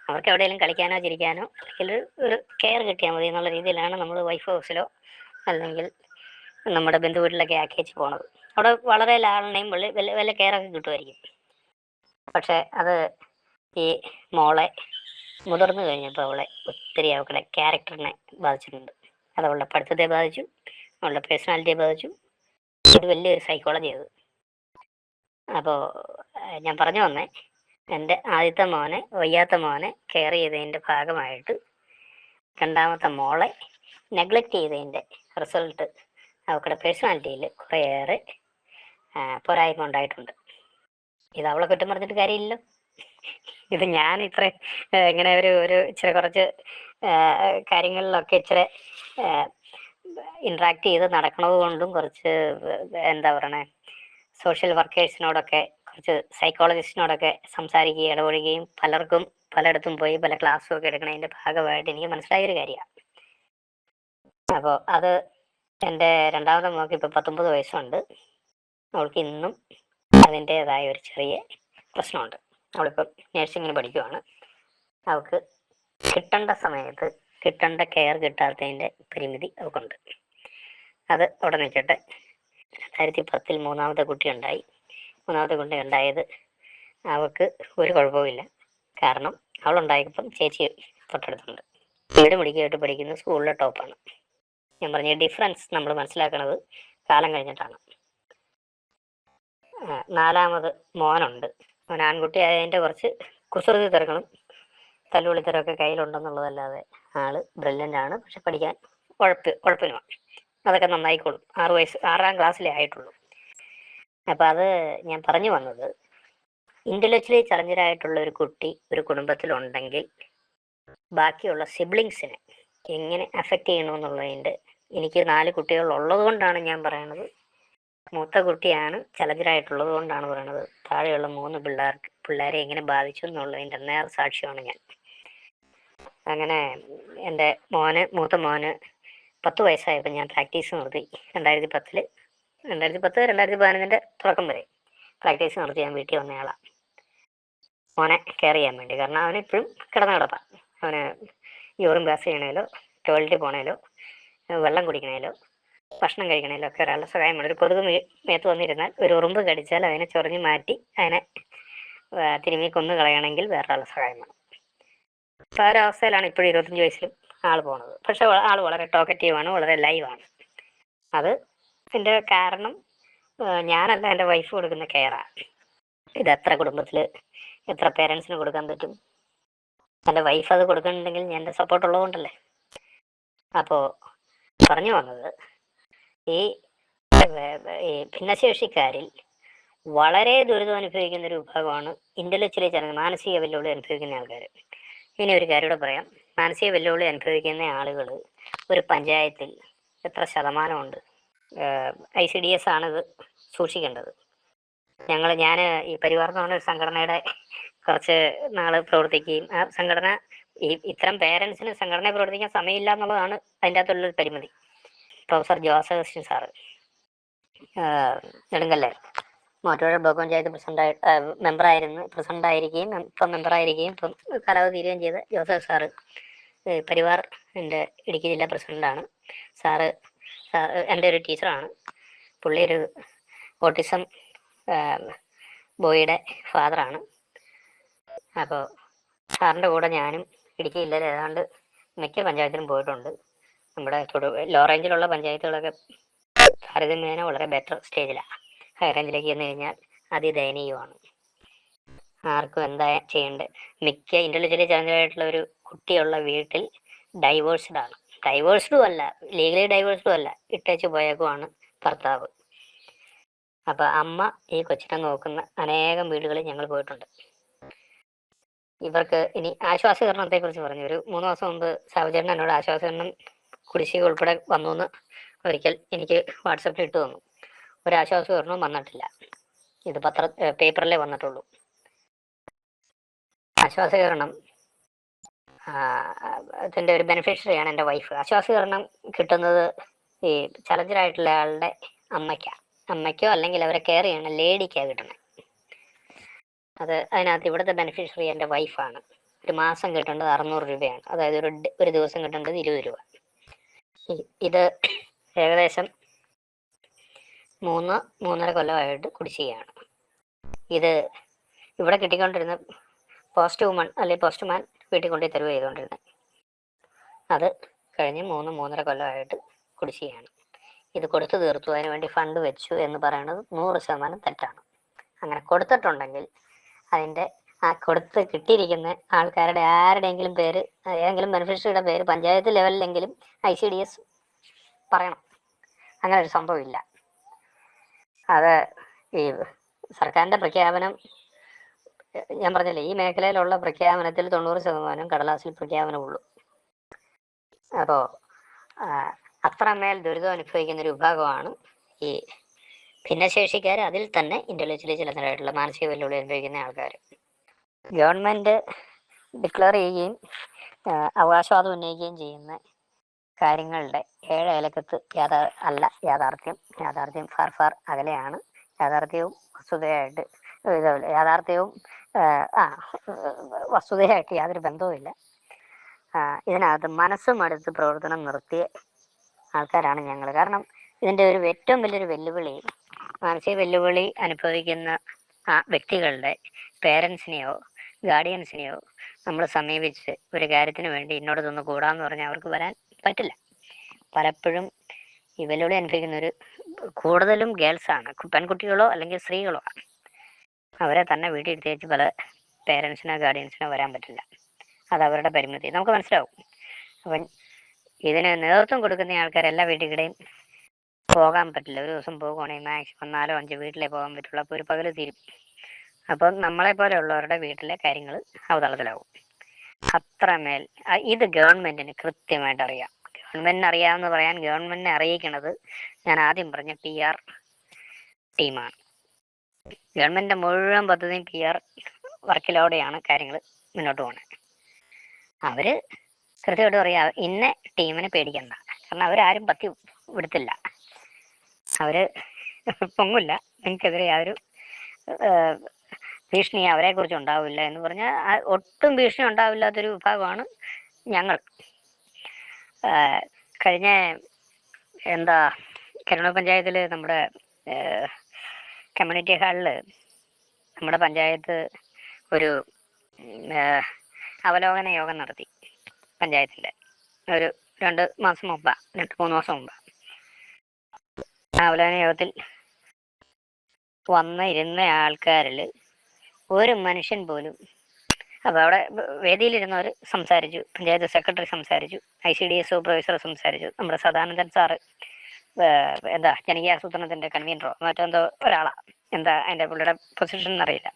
അവർക്ക് എവിടെയെങ്കിലും കളിക്കാനോ ചിരിക്കാനോ അല്ലെങ്കിൽ ഒരു- കെയർ കിട്ടിയാൽ മതി എന്നുള്ള രീതിയിലാണ് നമ്മൾ വൈഫ് ഹൗസിലോ അല്ലെങ്കിൽ നമ്മുടെ ബന്ധു വീട്ടിലൊക്കെ ആക്കി വെച്ച് പോണത്. അവിടെ വളരെ ലാളിനെയും വലിയ വലിയ വലിയ കെയറൊക്കെ കിട്ടുമായിരിക്കും. പക്ഷെ അത് ഈ മോളെ മുതിർന്നു കഴിഞ്ഞപ്പോൾ അവളെ ഒത്തിരി അവളുടെ ക്യാരക്ടറിനെ ബാധിച്ചിട്ടുണ്ട്. അത് അവളുടെ പഠിത്തത്തെ ബാധിച്ചു. അവളുടെ പേഴ്സണാലിറ്റിയെ ബാധിച്ചു. ഇത് വലിയൊരു സൈക്കോളജി അത്. അപ്പോൾ ഞാൻ പറഞ്ഞു വന്നേ എന്റെ ആദ്യത്തെ മോനെ വയ്യാത്ത മോനെ കെയർ ചെയ്തതിന്റെ ഭാഗമായിട്ട് രണ്ടാമത്തെ മോളെ നെഗ്ലക്റ്റ് ചെയ്തതിന്റെ റിസൾട്ട് അവളുടെ പേഴ്സണാലിറ്റിയിൽ കുറേയേറെ പോരായ്മ ഉണ്ടായിട്ടുണ്ട്. ഇത് അവളെ കുറ്റം പറഞ്ഞിട്ട് കാര്യമില്ലല്ലോ. ഇത് ഞാൻ ഇത്ര ഇങ്ങനെ ഒരു ഒരു ഇച്ചിരി കുറച്ച് കാര്യങ്ങളിലൊക്കെ ഇച്ചിരി ഇൻട്രാക്ട് ചെയ്ത് നടക്കണത് കൊണ്ടും കുറച്ച് എന്താ പറയണേ സോഷ്യൽ വർക്കേഴ്സിനോടൊക്കെ കുറച്ച് സൈക്കോളജിസ്റ്റിനോടൊക്കെ സംസാരിക്കുകയും ഇടപെടുകയും പലർക്കും പലയിടത്തും പോയി പല ക്ലാസ്സും ഒക്കെ എടുക്കണതിന്റെ ഭാഗമായിട്ട് എനിക്ക് മനസ്സിലായ ഒരു കാര്യമാണ് അപ്പോൾ അത് എന്റെ രണ്ടാമത്തെ മോക്ക് ഇപ്പോൾ പത്തൊമ്പത് വയസ്സുണ്ട്. അവൾക്ക് ഇന്നും അതിന്റേതായ ഒരു ചെറിയ പ്രശ്നമുണ്ട്. അവളിപ്പം നേഴ്സിങ്ങിന് പഠിക്കുവാണ്. അവൾക്ക് കിട്ടേണ്ട സമയത്ത് കിട്ടേണ്ട കെയർ കിട്ടാത്തതിന്റെ പരിമിതി അവക്കുണ്ട്. അത് അവിടെ നിൽക്കട്ടെ രണ്ടായിരത്തി പത്തിൽ മൂന്നാമത്തെ കുട്ടി ഉണ്ടായി. മൂന്നാമത്തെ കുട്ടി ഉണ്ടായത് അവൾക്ക് ഒരു കുഴപ്പവുമില്ല കാരണം അവളുണ്ടായപ്പം ചേച്ചി തൊട്ടടുത്തുണ്ട്. വീട് മുടിക്കായിട്ട് പഠിക്കുന്ന സ്കൂളിലെ ടോപ്പാണ് ഞാൻ പറഞ്ഞ ഡിഫറൻസ് നമ്മൾ മനസ്സിലാക്കണത് കാലം കഴിഞ്ഞിട്ടാണ്. നാലാമത് മോനുണ്ട്. അവൻ ആൺകുട്ടി ആയതിന്റെ കുറച്ച് കുസൃതി തിരക്കണം തല്ലുവിളിത്തരമൊക്കെ കയ്യിലുണ്ടെന്നുള്ളതല്ലാതെ ആൾ ബ്രില്യന്റ് ആണ് പക്ഷെ പഠിക്കാൻ ഉഴപ്പ് ഉഴപ്പിനുമാണ് അതൊക്കെ നന്നായിക്കോളും. ആറ് വയസ്സ് ആറാം ക്ലാസ്സിലേ ആയിട്ടുള്ളൂ. അപ്പം അത് ഞാൻ പറഞ്ഞു വന്നത്. ഇന്റലക്ച്വലി ചലഞ്ചറായിട്ടുള്ള ഒരു കുട്ടി ഒരു കുടുംബത്തിലുണ്ടെങ്കിൽ ബാക്കിയുള്ള സിബ്ലിങ്സിനെ എങ്ങനെ അഫക്റ്റ് ചെയ്യണമെന്നുള്ളതിന്റെ എനിക്ക് നാല് കുട്ടികൾ ഉള്ളത് കൊണ്ടാണ് ഞാൻ പറയണത്. മൂത്ത കുട്ടിയാണ് ചലഞ്ചറായിട്ടുള്ളത് കൊണ്ടാണ് പറയണത്. താഴെയുള്ള മൂന്ന് പിള്ളേർക്ക് പിള്ളേരെ എങ്ങനെ ബാധിച്ചു എന്നുള്ളതിന്റെ നേർ സാക്ഷിയാണ് ഞാൻ. അങ്ങനെ എന്റെ മോന് മൂത്ത മോന് പത്ത് വയസ്സായപ്പോൾ ഞാൻ പ്രാക്ടീസ് നിർത്തി. രണ്ടായിരത്തി പത്തിൽ രണ്ടായിരത്തി പത്ത് രണ്ടായിരത്തി പതിനൊന്നിന്റെ തുടക്കം വരെ പ്രാക്ടീസ് നടത്തി ഞാൻ വീട്ടിൽ വന്നയാളാണ് മോനെ കെയർ ചെയ്യാൻ വേണ്ടി. കാരണം അവൻ ഇപ്പോഴും കിടന്ന കിടപ്പാ. അവന് യൂറിൻ ഗ്ലാസ് ചെയ്യണേലോ ടോയ്ലറ്റിൽ പോണേലോ വെള്ളം കുടിക്കണേലോ ഭക്ഷണം കഴിക്കണേലോ ഒക്കെ ഒരാളുടെ സഹായം വേണം. ഒരു കൊതുക് മേത്ത് വന്നിരുന്നാൽ ഒരു ഉറുമ്പ് കടിച്ചാൽ അതിനെ ചൊറിഞ്ഞ് മാറ്റി അതിനെ തിരുമ്മി കൊന്നു കളയണമെങ്കിൽ വേറൊരാളെ സഹായം വേണം. അപ്പോൾ ആ ഒരു അവസ്ഥയിലാണ് ഇപ്പോഴും ഇരുപത്തഞ്ച് വയസ്സിലും ആൾ പോണത്. പക്ഷെ ആൾ വളരെ ടോക്കറ്റീവാണ് വളരെ ലൈവാണ് അത് ഇതിന്റെ കാരണം ഞാനല്ല എന്റെ വൈഫ് കൊടുക്കുന്ന കെയറാണ് ഇത് എത്ര കുടുംബത്തിൽ എത്ര പേരൻസിന് കൊടുക്കാൻ പറ്റും? എന്റെ വൈഫ് അത് കൊടുക്കുന്നുണ്ടെങ്കിൽ എന്റെ സപ്പോർട്ട് ഉള്ളതുകൊണ്ടല്ലേ? അപ്പോൾ പറഞ്ഞു വന്നത് ഈ ഭിന്നശേഷിക്കാരിൽ വളരെ ദുരിതം അനുഭവിക്കുന്ന ഒരു വിഭാഗമാണ് ഇന്റലക്ച്വലി ചേർന്ന് മാനസിക വെല്ലുവിളി അനുഭവിക്കുന്ന ആൾക്കാർ. ഇനി ഒരു കാര്യം കൂടെ പറയാം. മാനസിക വെല്ലുവിളി അനുഭവിക്കുന്ന ആളുകൾ ഒരു പഞ്ചായത്തിൽ എത്ര ശതമാനമുണ്ട്? ഐ സി ഡി എസ് ആണ് ഇത് സൂക്ഷിക്കേണ്ടത്. ഞങ്ങൾ ഞാൻ ഈ പരിവാർ ഒരു സംഘടനയുടെ കുറച്ച് നാൾ പ്രവർത്തിക്കുകയും ആ സംഘടന ഈ ഇത്തരം പേരൻസിന് സംഘടനയെ പ്രവർത്തിക്കാൻ സമയമില്ല എന്നുള്ളതാണ് അതിന്റെ അകത്തുള്ളൊരു പരിമിതി. Professor Joseph sir. നെടുങ്കല്ലേ മോട്ടോഴ ബ്ലോക്ക് പഞ്ചായത്ത് മെമ്പർ മെമ്പറായിരുന്നു പ്രസിഡന്റ് ആയിരിക്കുകയും ഇപ്പം മെമ്പറായിരിക്കുകയും ഇപ്പം കാലാവധി തീരുകയും ചെയ്ത ജോസഫ് സാറ് പരിവാർ എന്റെ ഇടുക്കി ജില്ലാ പ്രസിഡന്റാണ്. സാറ് എന്റെ ഒരു ടീച്ചറാണ്. പുള്ളി ഒരു ഓട്ടിസം ബോയിയുടെ ഫാദറാണ്. അപ്പോൾ സാറിന്റെ കൂടെ ഞാനും ഇടുക്കി ജില്ലയിൽ ഏതാണ്ട് മിക്ക പഞ്ചായത്തിലും പോയിട്ടുണ്ട്. നമ്മുടെ ലോ റേഞ്ചിലുള്ള പഞ്ചായത്തുകളൊക്കെ താരതമ്യേന വളരെ ബെറ്റർ സ്റ്റേജിലാണ് ഹൈ റേഞ്ചിലേക്ക് ചെന്ന് കഴിഞ്ഞാൽ അതിദയനീയമാണ് ആർക്കും എന്താ ചെയ്യേണ്ടത്? മിക്ക ഇന്റലിജന്റ് ചലഞ്ചറായിട്ടുള്ള ഒരു കുട്ടിയുള്ള വീട്ടിൽ ഡൈവേഴ്സ്ഡ് ആണ്. ഡൈവേഴ്സ്ഡും അല്ല ലീഗലി ഡൈവേഴ്സ്ഡും അല്ല ഇട്ടേച്ച് പോയേക്കുമാണ് ഭർത്താവ്. അപ്പോൾ അമ്മ ഈ കൊച്ചിനെ നോക്കുന്ന അനേകം വീടുകളിൽ ഞങ്ങൾ പോയിട്ടുണ്ട്. ഇവർക്ക് ഇനി ആശ്വാസകരണത്തെ കുറിച്ച് പറഞ്ഞു. ഒരു മൂന്ന് മാസം മുമ്പ് സഹോദരൻ എന്നോട് ആശ്വാസകരണം കുടിശ്ശിക ഉൾപ്പെടെ വന്നു എന്ന് ഒരിക്കൽ എനിക്ക് വാട്സപ്പിൽ ഇട്ട് തന്നു. ഒരു ഒരെണ്ണം വന്നിട്ടില്ല. ഇത് പത്ര പേപ്പറിലേ വന്നിട്ടുള്ളൂ. ആശ്വാസകരണം അതിന്റെ ഒരു ബെനിഫിഷ്യറിയാണ് എന്റെ വൈഫ്. ആശ്വാസകരണം കിട്ടുന്നത് ഈ ചലഞ്ചറായിട്ടുള്ള ആളുടെ അമ്മയ്ക്കാണ് അമ്മയ്ക്കോ അല്ലെങ്കിൽ അവരെ കെയർ ചെയ്യണ ലേഡിക്കാണ് കിട്ടുന്നത്. അത് അതിനകത്ത് ഇവിടുത്തെ ബെനിഫിഷ്യറി എന്റെ വൈഫാണ്. ഒരു മാസം കിട്ടേണ്ടത് അറുന്നൂറ് രൂപയാണ്. അതായത് ഒരു ഒരു ദിവസം കിട്ടേണ്ടത് ഇരുപത് രൂപ. ഇത് ഏകദേശം മൂന്ന് മൂന്നര കൊല്ലമായിട്ട് കുടിശ്ശികയാണ്. ഇത് ഇവിടെ കിട്ടിക്കൊണ്ടിരുന്ന പോസ്റ്റ് വുമൺ അല്ലെങ്കിൽ പോസ്റ്റ്മാൻ വീട്ടിൽ കൊണ്ടുപോയി തരുക ചെയ്തുകൊണ്ടിരുന്നത് അത് കഴിഞ്ഞ് മൂന്ന് മൂന്നര കൊല്ലമായിട്ട് കുടിശ്ശികയാണ്. ഇത് കൊടുത്തു തീർത്തു. വേണ്ടി ഫണ്ട് വെച്ചു എന്ന് പറയുന്നത് നൂറ് ശതമാനം തെറ്റാണ്. അങ്ങനെ കൊടുത്തിട്ടുണ്ടെങ്കിൽ അതിന്റെ ആ കൊടുത്ത് കിട്ടിയിരിക്കുന്ന ആൾക്കാരുടെ ആരുടെയെങ്കിലും പേര് ഏതെങ്കിലും ബെനിഫിഷ്യറിയുടെ പേര് പഞ്ചായത്ത് ലെവലിലെങ്കിലും ഐ സി ഡി എസ് പറയണം. അങ്ങനെ ഒരു സംഭവമില്ല അത്. ഈ സർക്കാരിന്റെ പ്രഖ്യാപനം ഞാൻ പറഞ്ഞില്ലേ ഈ മേഖലയിലുള്ള പ്രഖ്യാപനത്തിൽ തൊണ്ണൂറ് ശതമാനം കടലാസിൽ പ്രഖ്യാപനമുള്ളൂ. അപ്പോൾ അത്രമേൽ ദുരിതം അനുഭവിക്കുന്ന ഒരു വിഭാഗമാണ് ഈ ഭിന്നശേഷിക്കാർ. അതിൽ തന്നെ ഇന്റലക്ച്വലി ചിലതരായിട്ടുള്ള മാനസിക വെല്ലുവിളി അനുഭവിക്കുന്ന ആൾക്കാർ. ഗവൺമെന്റ് ഡിക്ലെയർ ചെയ്യുകയും അവകാശവാദം ഉന്നയിക്കുകയും ചെയ്യുന്ന കാര്യങ്ങളുടെ ഏഴ് ഏലക്കത്ത് യാഥാ അല്ല യാഥാർത്ഥ്യം യാഥാർത്ഥ്യം ഫാർ ഫാർ അകലെയാണ് യാഥാർത്ഥ്യവും വസ്തുതയായിട്ട് യാഥാർത്ഥ്യവും ആ, വസ്തുതയായിട്ട് യാതൊരു ബന്ധവുമില്ല. ഇതിനകത്ത് മനസ്സും അടുത്ത് പ്രവർത്തനം നിർത്തിയ ആൾക്കാരാണ് ഞങ്ങൾ കാരണം ഇതിന്റെ ഒരു ഏറ്റവും വലിയൊരു വെല്ലുവിളി മാനസിക വെല്ലുവിളി അനുഭവിക്കുന്ന ആ വ്യക്തികളുടെ പേരൻസിനെയോ ഗാർഡിയൻസിനെയോ നമ്മൾ സമീപിച്ച് ഒരു കാര്യത്തിന് വേണ്ടി ഇന്നോട് തന്നു കൂടാന്ന് പറഞ്ഞാൽ അവർക്ക് വരാൻ പറ്റില്ല പലപ്പോഴും വെല്ലുവിളി അനുഭവിക്കുന്ന ഒരു കൂടുതലും ഗേൾസാണ് പെൺകുട്ടികളോ അല്ലെങ്കിൽ സ്ത്രീകളോ അവരെ തന്നെ വീട്ടിൽ എടുത്തേച്ച് പല പേരൻസിനോ ഗാർഡിയൻസിനോ വരാൻ പറ്റില്ല. അത് അവരുടെ പരിമിതി. നമുക്ക് മനസ്സിലാവും. അപ്പം ഇതിന് നേതൃത്വം കൊടുക്കുന്ന ആൾക്കാർ എല്ലാ വീട്ടിലൂടെയും പോകാൻ പറ്റില്ല. ഒരു ദിവസം പോകുവാണെങ്കിൽ മാക്സിമം നാലോ അഞ്ചോ വീട്ടിലേ പോകാൻ പറ്റുള്ളൂ. അപ്പോൾ ഒരു പകൽ തീരും. അപ്പം നമ്മളെ പോലെയുള്ളവരുടെ വീട്ടിലെ കാര്യങ്ങൾ അവതളത്തിലാവും. അത്രമേൽ ഇത് ഗവൺമെന്റിന് കൃത്യമായിട്ട് അറിയാം. ഗവൺമെന്റിന് അറിയാമെന്ന് പറയാൻ ഗവൺമെന്റിനെ അറിയിക്കുന്നത് ഞാൻ ആദ്യം പറഞ്ഞ പി ആർ ടീമാണ്. ഗവൺമെന്റിന്റെ മുഴുവൻ പദ്ധതിയും പി ആർ വർക്കിലൂടെയാണ് കാര്യങ്ങൾ മുന്നോട്ട് പോകുന്നത് അവർ കൃത്യമായിട്ട് പറയാ ഇന്ന ടീമിനെ പേടിക്കണ്ട. കാരണം അവരാരും പത്തി വിടത്തില്ല. അവർ പൊങ്ങില്ല നിങ്ങൾക്കെതിരെ ഒരു ഭീഷണി അവരെ കുറിച്ച് ഉണ്ടാവില്ല എന്ന് പറഞ്ഞാൽ ഒട്ടും ഭീഷണി ഉണ്ടാവില്ലാത്തൊരു വിഭാഗമാണ് ഞങ്ങൾ. കഴിഞ്ഞ എന്താ കരുണ പഞ്ചായത്തിൽ നമ്മുടെ കമ്മ്യൂണിറ്റി ഹാളിൽ നമ്മുടെ പഞ്ചായത്ത് ഒരു അവലോകന യോഗം നടത്തി പഞ്ചായത്തിന്റെ ഒരു രണ്ട് മാസം മുമ്പ് രണ്ട് മൂന്ന് മാസം മുമ്പ്. അവലോകന യോഗത്തിൽ വന്ന ഇരുന്ന ആൾക്കാരിൽ ഒരു മനുഷ്യൻ പോലും അപ്പോൾ അവിടെ വേദിയിലിരുന്നവർ സംസാരിച്ചു പഞ്ചായത്ത് സെക്രട്ടറി സംസാരിച്ചു I C D S supervisor സംസാരിച്ചു നമ്മുടെ സദാനന്ദൻ സാറ് എന്താ ജനകീയ ആസൂത്രണത്തിന്റെ കൺവീനറോ മറ്റെന്തോ ഒരാളാണ് എന്താ അതിന്റെ പുള്ളിയുടെ പൊസിഷൻ എന്നറിയില്ല.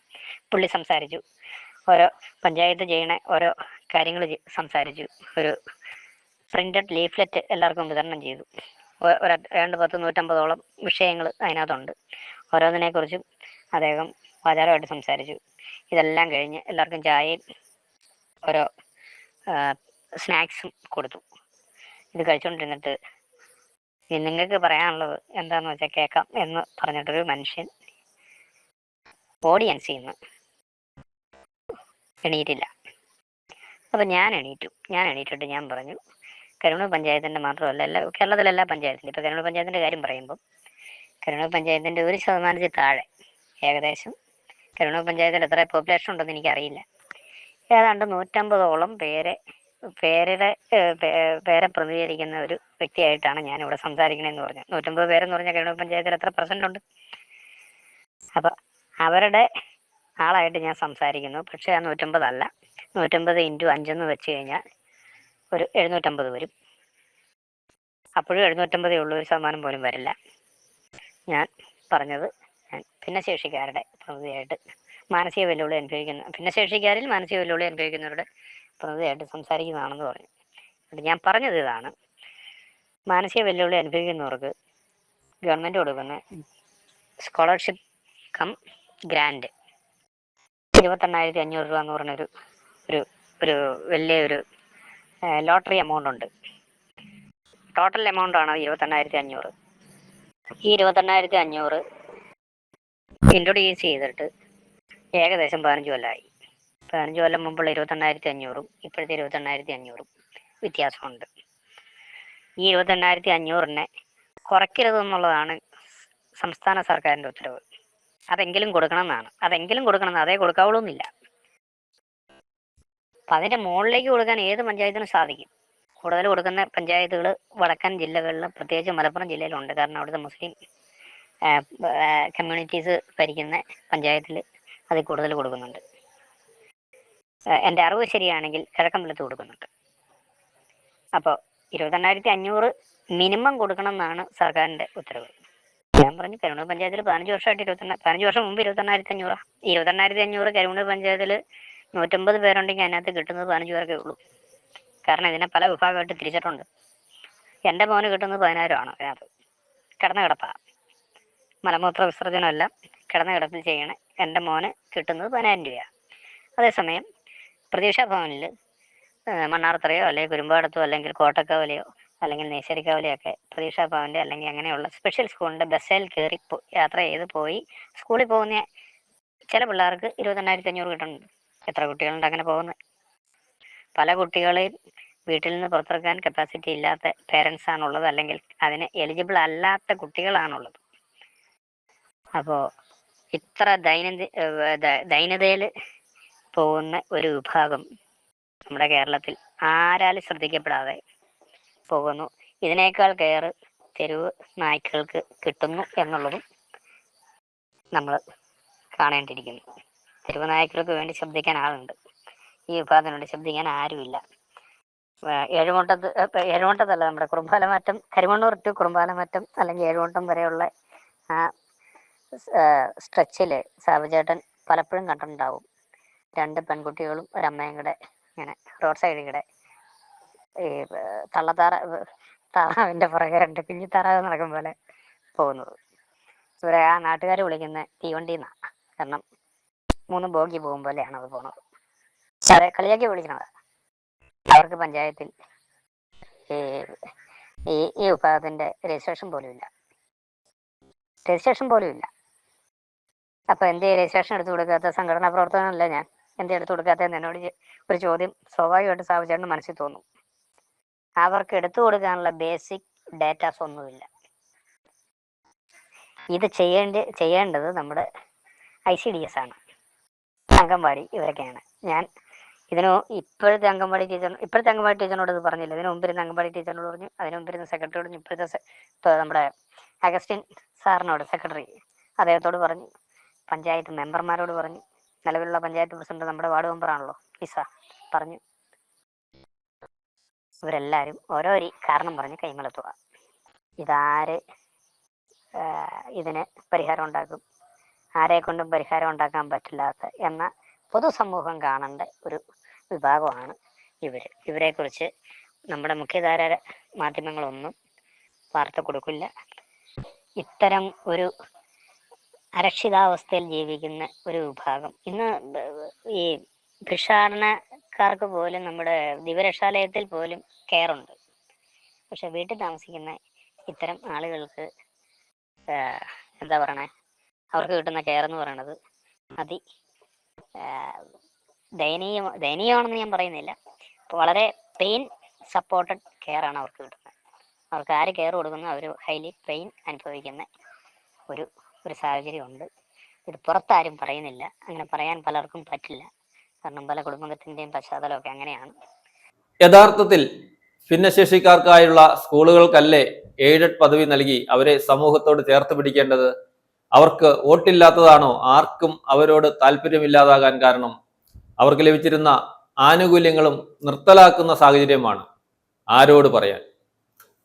പുള്ളി സംസാരിച്ചു ഓരോ പഞ്ചായത്ത് ചെയ്യണ ഓരോ കാര്യങ്ങൾ സംസാരിച്ചു ഒരു പ്രിന്റഡ് ലീഫ്ലെറ്റ് എല്ലാവർക്കും വിതരണം ചെയ്തു. ഒരു രണ്ട് പത്ത് നൂറ്റമ്പതോളം വിഷയങ്ങൾ അതിനകത്തുണ്ട്. ഓരോന്നിനെക്കുറിച്ചും അദ്ദേഹം വാചാരമായിട്ട് സംസാരിച്ചു. ഇതെല്ലാം കഴിഞ്ഞ് എല്ലാവർക്കും ചായയും ഓരോ സ്നാക്സും കൊടുത്തു. ഇത് കഴിച്ചുകൊണ്ടിരുന്നിട്ട് നിങ്ങൾക്ക് പറയാനുള്ളത് എന്താന്ന് വെച്ചാൽ കേൾക്കാം എന്ന് പറഞ്ഞിട്ടൊരു മനുഷ്യൻ ഓഡിയൻസിൽ നിന്ന് എണീറ്റില്ല. അപ്പം ഞാൻ എണീറ്റു. ഞാൻ എണീറ്റിട്ട് ഞാൻ പറഞ്ഞു കരുണ പഞ്ചായത്തിന്റെ മാത്രമല്ല എല്ലാ കേരളത്തിലെ എല്ലാ പഞ്ചായത്തിലും ഇപ്പോൾ കരുണ പഞ്ചായത്തിന്റെ കാര്യം പറയുമ്പോൾ കരുണ പഞ്ചായത്തിന്റെ ഒരു ശതമാനത്തിൽ താഴെ ഏകദേശം കരുണ പഞ്ചായത്തിൽ എത്ര പോപ്പുലേഷൻ ഉണ്ടെന്ന് എനിക്കറിയില്ല. ഏതാണ്ട് നൂറ്റമ്പതോളം പേരെ പേരുടെ പേരെ പ്രതിനിധീകരിക്കുന്ന ഒരു വ്യക്തിയായിട്ടാണ് ഞാൻ ഇവിടെ സംസാരിക്കണമെന്ന് പറഞ്ഞത്. നൂറ്റമ്പത് പേരെന്ന് പറഞ്ഞാൽ കരുണ പഞ്ചായത്തിൽ എത്ര പ്രസന്റ് ഉണ്ട്? അപ്പം അവരുടെ ആളായിട്ട് ഞാൻ സംസാരിക്കുന്നു. പക്ഷേ ആ നൂറ്റമ്പതല്ല. നൂറ്റമ്പത് ഇന്റു അഞ്ചെന്ന് വെച്ച് കഴിഞ്ഞാൽ ഒരു എഴുന്നൂറ്റമ്പത് വരും. അപ്പോഴും എഴുന്നൂറ്റമ്പതേ ഉള്ളൂ. ഒരു ശതമാനം പോലും വരില്ല. ഞാൻ പറഞ്ഞത് ഭിന്നശേഷിക്കാരുടെ പ്രതിയായിട്ട് മാനസിക വെല്ലുവിളി അനുഭവിക്കുന്ന ഭിന്നശേഷിക്കാരിൽ മാനസിക വെല്ലുവിളി അനുഭവിക്കുന്നവരുടെ പ്രതിയായിട്ട് സംസാരിക്കുന്നതാണെന്ന് പറഞ്ഞു. എന്നിട്ട് ഞാൻ പറഞ്ഞത് ഇതാണ്. മാനസിക വെല്ലുവിളി അനുഭവിക്കുന്നവർക്ക് ഗവൺമെന്റ് കൊടുക്കുന്ന സ്കോളർഷിപ്പ് കം ഗ്രാൻഡ് ഇരുപത്തെണ്ണായിരത്തി അഞ്ഞൂറ് രൂപ എന്ന് പറഞ്ഞൊരു ഒരു ഒരു വലിയ ഒരു ലോട്ടറി എമൗണ്ട് ഉണ്ട്. ടോട്ടൽ എമൗണ്ട് ആണ് ഇരുപത്തെണ്ണായിരത്തി അഞ്ഞൂറ് ഈ ഇരുപത്തെണ്ണായിരത്തി അഞ്ഞൂറ് ഇൻട്രൊഡ്യൂസ് ചെയ്തിട്ട് ഏകദേശം പതിനഞ്ച് കൊല്ലമായി പതിനഞ്ച് കൊല്ലം മുമ്പുള്ള ഇരുപത്തെണ്ണായിരത്തി അഞ്ഞൂറും ഇപ്പോഴത്തെ ഇരുപത്തെണ്ണായിരത്തി അഞ്ഞൂറും വ്യത്യാസമുണ്ട്. ഈ ഇരുപത്തെണ്ണായിരത്തി അഞ്ഞൂറിനെ കുറയ്ക്കരുതെന്നുള്ളതാണ് സംസ്ഥാന സർക്കാരിന്റെ ഉത്തരവ്. അതെങ്കിലും കൊടുക്കണം എന്നാണ് അതെങ്കിലും കൊടുക്കണം എന്ന് അതേ കൊടുക്കാവുള്ളൂ എന്നില്ല അപ്പം അതിന്റെ മുകളിലേക്ക് കൊടുക്കാൻ ഏത് പഞ്ചായത്തിനും സാധിക്കും. കൂടുതൽ കൊടുക്കുന്ന പഞ്ചായത്തുകൾ വടക്കൻ ജില്ലകളിൽ പ്രത്യേകിച്ച് മലപ്പുറം ജില്ലയിലുണ്ട്. കാരണം അവിടുത്തെ മുസ്ലിം കമ്മ്യൂണിറ്റീസ് ഭരിക്കുന്ന പഞ്ചായത്തിൽ അത് കൂടുതൽ കൊടുക്കുന്നുണ്ട്. എന്റെ അറിവ് ശരിയാണെങ്കിൽ കിഴക്കമ്പലത്ത് കൊടുക്കുന്നുണ്ട്. അപ്പോൾ ഇരുപത്തെണ്ണായിരത്തി അഞ്ഞൂറ് മിനിമം കൊടുക്കണം എന്നാണ് സർക്കാരിന്റെ ഉത്തരവ്. ഞാൻ പറഞ്ഞു കരുവണ്ണൂർ പഞ്ചായത്തിൽ പതിനഞ്ച് വർഷമായിട്ട് ഇരുപത്തെണ്ണ പതിനഞ്ച് വർഷം മുമ്പ് ഇരുപത്തെണ്ണായിരത്തി അഞ്ഞൂറാ ഇരുപത്തെണ്ണായിരത്തി അഞ്ഞൂറ് കരുവണ്ണൂർ പഞ്ചായത്തിൽ നൂറ്റമ്പത് പേരുണ്ടെങ്കിൽ അതിനകത്ത് കിട്ടുന്നത് പതിനഞ്ച് പേർക്കേ ഉള്ളൂ. കാരണം ഇതിനെ പല വിഭാഗമായിട്ട് തിരിച്ചിട്ടുണ്ട്. എന്റെ മോന് കിട്ടുന്നത് പതിനായിരമാണ് അതിനകത്ത്. കിടന്ന കിടപ്പാ മലമൂത്ര വിസർജനമല്ല. കിടന്ന കിടപ്പിൽ ചെയ്യണേ. എന്റെ മോന് കിട്ടുന്നത് പതിനായിരം രൂപയാണ് അതേസമയം പ്രതീക്ഷാ ഭവനിൽ മണ്ണാർത്തറയോ അല്ലെങ്കിൽ കുരുമ്പാടത്തോ അല്ലെങ്കിൽ കോട്ടക്കവലയോ അല്ലെങ്കിൽ നേശ്ശേരിക്കവലയൊക്കെ പ്രതീക്ഷാ ഭവന്റെ അല്ലെങ്കിൽ അങ്ങനെയുള്ള സ്പെഷ്യൽ സ്കൂളിന്റെ ബസ്സിൽ കയറി യാത്ര ചെയ്ത് പോയി സ്കൂളിൽ പോകുന്ന ചില പിള്ളേർക്ക് ഇരുപത്തെണ്ണായിരത്തി അഞ്ഞൂറ് കിട്ടുന്നുണ്ട്. എത്ര കുട്ടികളുണ്ട് അങ്ങനെ പോകുന്നത്? പല കുട്ടികളെയും വീട്ടിൽ നിന്ന് പുറത്തിറക്കാൻ കപ്പാസിറ്റി ഇല്ലാത്ത പേരൻസ് ആണുള്ളത് അല്ലെങ്കിൽ അതിന് എലിജിബിൾ അല്ലാത്ത കുട്ടികളാണുള്ളത്. അപ്പോൾ ഇത്ര ദൈനംദിന ദൈനതയിൽ പോകുന്ന ഒരു വിഭാഗം നമ്മുടെ കേരളത്തിൽ ആരാലും ശ്രദ്ധിക്കപ്പെടാതെ പോകുന്നു. ഇതിനേക്കാൾ കയറ് തെരുവ് നായ്ക്കൾക്ക് കിട്ടുന്നു എന്നുള്ളതും നമ്മൾ കാണേണ്ടിയിരിക്കുന്നു. തെരുവ് നായ്ക്കൾക്ക് വേണ്ടി ശബ്ദിക്കാൻ ആളുണ്ട്. ഈ വിഭാഗത്തിന് വേണ്ടി ശബ്ദിക്കാൻ ആരുമില്ല. ഏഴുമുട്ടത്ത് ഏഴുമുട്ടത്തല്ല നമ്മുടെ കുറുമ്പാലമാറ്റം കരിമണ്ണൂർ ടു കുറുമ്പാലമാറ്റം അല്ലെങ്കിൽ ഏഴുമുട്ടം വരെയുള്ള ആ സ്ട്രെച്ചിൽ സാബുചേട്ടൻ പലപ്പോഴും കണ്ടിട്ടുണ്ടാവും. രണ്ട് പെൺകുട്ടികളും ഒരമ്മയും കൂടെ ഇങ്ങനെ റോഡ് സൈഡിൽ കൂടെ ഈ തള്ളത്താറ താറാവിന്റെ പുറകെ രണ്ട് കുഞ്ഞു താറാവ് നടക്കും പോലെ പോകുന്നത്. ഇവരെ ആ നാട്ടുകാർ വിളിക്കുന്ന തീവണ്ടി എന്നാണ് കാരണം മൂന്ന് ബോഗി പോകും പോലെയാണ് അത് പോണത്. അതെ കളിയാക്കി വിളിക്കണത്. അവർക്ക് പഞ്ചായത്തിൽ ഈ ഈ വിഭാഗത്തിന്റെ രജിസ്ട്രേഷൻ പോലും ഇല്ല. രജിസ്ട്രേഷൻ പോലും ഇല്ല. അപ്പോൾ എന്തേ രജിസ്ട്രേഷൻ എടുത്തു കൊടുക്കാത്ത സംഘടനാ പ്രവർത്തനമല്ല ഞാൻ. എന്തേ എടുത്തു കൊടുക്കാത്ത എന്നോട് ഒരു ചോദ്യം സ്വാഭാവികമായിട്ട് സ്ഥാപിച്ചേട്ടന് മനസ്സിൽ തോന്നും. അവർക്ക് എടുത്തു കൊടുക്കാനുള്ള ബേസിക് ഡാറ്റാസ് ഒന്നുമില്ല. ഇത് ചെയ്യേണ്ട ചെയ്യേണ്ടത് നമ്മുടെ ഐ സി ഡി എസ് ആണ്. അംഗൻവാടി ഇവരൊക്കെയാണ്. ഞാൻ ഇതിന് ഇപ്പോഴത്തെ അംഗൻവാടി ടീച്ചർ ഇപ്പോഴത്തെ അംഗൻവാടി ടീച്ചറിനോട് ഇത് പറഞ്ഞില്ല. ഇതിന് മുമ്പിരുന്ന അംഗൻവാടി ടീച്ചറിനോട് പറഞ്ഞു അതിന് മുമ്പിരുന്ന സെക്രട്ടറിയോട് ഇപ്പോഴത്തെ നമ്മുടെ അഗസ്റ്റിൻ സാറിനോട് സെക്രട്ടറി അദ്ദേഹത്തോട് പറഞ്ഞു പഞ്ചായത്ത് മെമ്പർമാരോട് പറഞ്ഞു നിലവിലുള്ള പഞ്ചായത്ത് പ്രസിഡന്റ് നമ്മുടെ വാർഡ് മെമ്പറാണല്ലോ ഇസ പറഞ്ഞു. ഇവരെല്ലാവരും ഓരോ കാരണം പറഞ്ഞ് കൈമലത്തുക. ഇതാര് ഇതിന് പരിഹാരം ഉണ്ടാക്കും? ആരെ കൊണ്ടും പരിഹാരം ഉണ്ടാക്കാൻ പറ്റില്ലാത്ത എന്ന പൊതുസമൂഹം കാണേണ്ട ഒരു വിഭാഗമാണ് ഇവർ ഇവരെക്കുറിച്ച് നമ്മുടെ മുഖ്യധാര മാധ്യമങ്ങളൊന്നും വാർത്ത കൊടുക്കില്ല. ഇത്തരം ഒരു അരക്ഷിതാവസ്ഥയിൽ ജീവിക്കുന്ന ഒരു വിഭാഗം. ഇന്ന് ഈ ഭിക്ഷാടനക്കാർക്ക് പോലും നമ്മുടെ ദിവരക്ഷാലയത്തിൽ പോലും കെയറുണ്ട് പക്ഷെ വീട്ടിൽ താമസിക്കുന്ന ഇത്തരം ആളുകൾക്ക് എന്താ പറയണേ അവർക്ക് കിട്ടുന്ന കെയർ എന്ന് പറയണത് അതി ദയനീയ ദയനീയമാണെന്ന് ഞാൻ പറയുന്നില്ല. വളരെ പെയിൻ സപ്പോർട്ടഡ് കെയർ ആണ് അവർക്ക് കിട്ടുന്നത്. അവർക്ക് ആര് കെയർ കൊടുക്കുന്നു അവർ ഹൈലി പെയിൻ അനുഭവിക്കുന്ന ഒരു ഒരു സാഹചര്യമുണ്ട്. ഇത് പുറത്താരും പറയുന്നില്ല. അങ്ങനെ പറയാൻ പലർക്കും പറ്റില്ല. കാരണം പല കുടുംബത്തിന്റെയും പശ്ചാത്തലമൊക്കെ അങ്ങനെയാണ്. യഥാർത്ഥത്തിൽ ഭിന്നശേഷിക്കാർക്കായുള്ള സ്കൂളുകൾക്കല്ലേ എയ്ഡഡ് പദവി നൽകി അവരെ സമൂഹത്തോട് ചേർത്ത് പിടിക്കേണ്ടത്? അവർക്ക് വോട്ടില്ലാത്തതാണോ? ആർക്കും അവരോട് താല്പര്യമില്ലാതാകാൻ കാരണം? അവർക്ക് ലഭിച്ചിരുന്ന ആനുകൂല്യങ്ങളും നിർത്തലാക്കുന്ന സാഹചര്യമാണ്. ആരോട് പറയാൻ?